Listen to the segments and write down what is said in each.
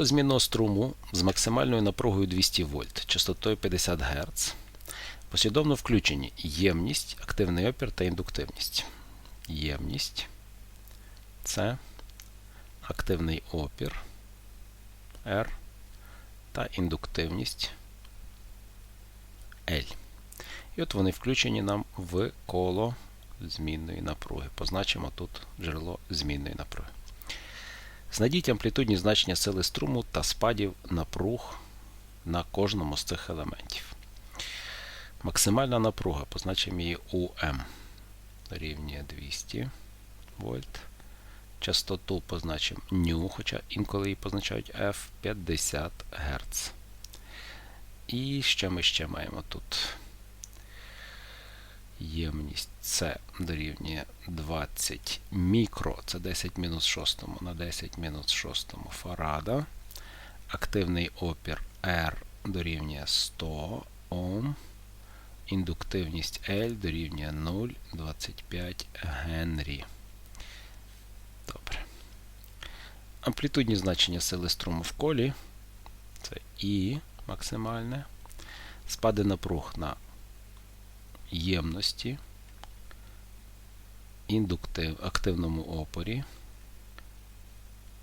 Змінного струму з максимальною напругою 200 вольт, частотою 50 Гц. Послідовно включені ємність, активний опір та індуктивність. Ємність це активний опір R та індуктивність L. І от вони включені нам в коло змінної напруги. Позначимо тут джерело змінної напруги. Знайдіть амплітудні значення сили струму та спадів напруг на кожному з цих елементів. Максимальна напруга, позначимо її УМ, рівня 200 вольт. Частоту позначимо ню, хоча інколи її позначають F 50 Гц. І що ми ще маємо тут? Ємність С дорівнює 20 мікро, це 10 мінус 6 на 10 мінус 6 фарада. Активний опір R дорівнює 100 Ом. Індуктивність L дорівнює 0,25 Генрі. Добре. Амплітудні значення сили струму в колі. Це І максимальне. Спади напруг на ємності, індуктив, активному опорі,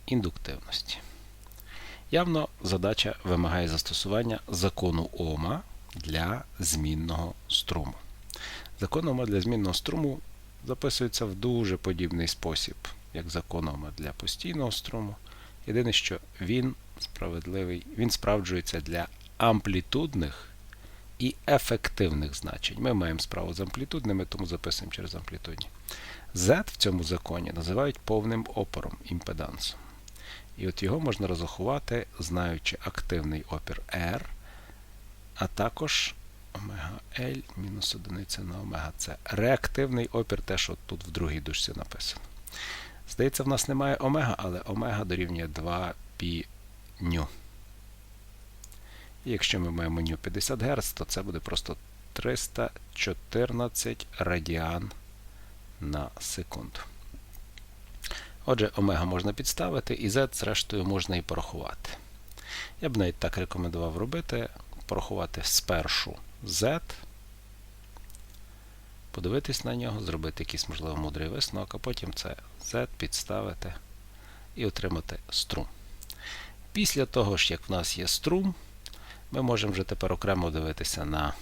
індуктивності. Явно задача вимагає застосування закону Ома для змінного струму. Закон Ома для змінного струму записується в дуже подібний спосіб, як закон Ома для постійного струму. Єдине, що він справедливий, він справджується для амплітудних і ефективних значень. Ми маємо справу з амплітудними, тому записуємо через амплітудні. Z в цьому законі називають повним опором імпедансом. І от його можна розрахувати, знаючи активний опір R, а також омега L мінус одиниця на омега С. Реактивний опір те, що тут в другій дужці написано. Здається, в нас немає омега, але омега дорівнює 2 π ню. Якщо ми маємо ню 50 Гц, то це буде просто 314 радіан на секунду. Отже, омега можна підставити, і Z, зрештою, можна і порахувати. Я б навіть так рекомендував робити: порахувати спершу Z, подивитись на нього, зробити якийсь, можливо, мудрий висновок, а потім це Z підставити і отримати струм. Після того ж, як в нас є струм, ми можемо вже тепер окремо дивитися на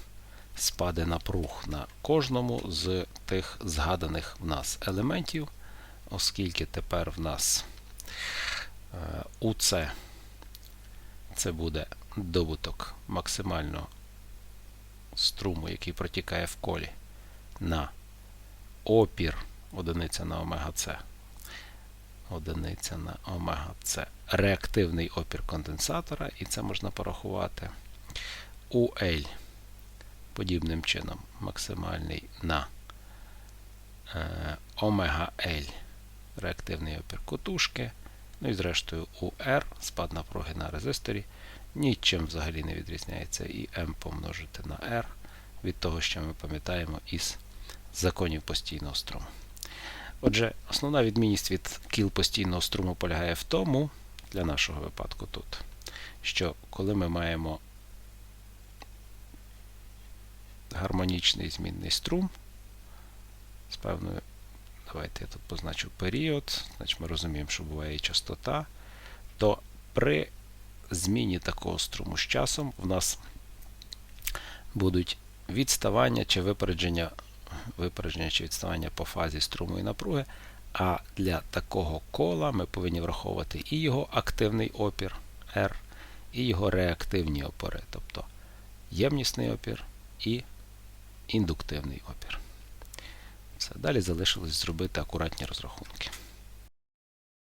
спади напруг на кожному з тих згаданих в нас елементів, оскільки тепер в нас УЦ це буде добуток максимального струму, який протікає в колі, на опір одиниця на омега С. Одиниця на омега С. Реактивний опір конденсатора, і це можна порахувати. UL подібним чином максимальний на е, омега L реактивний опір котушки. Ну і зрештою UR спад напруги на резисторі. Нічим взагалі не відрізняється і M помножити на R від того, що ми пам'ятаємо із законів постійного струму. Отже, основна відмінність від кіл постійного струму полягає в тому, для нашого випадку тут, що коли ми маємо гармонічний змінний струм з певною, давайте я тут позначу період, значить ми розуміємо, що буває і частота, то при зміні такого струму з часом в нас будуть відставання чи випередження, випередження чи відставання по фазі струму і напруги. А для такого кола ми повинні враховувати і його активний опір R, і його реактивні опори, тобто ємнісний опір і індуктивний опір. Все. Далі залишилось зробити акуратні розрахунки.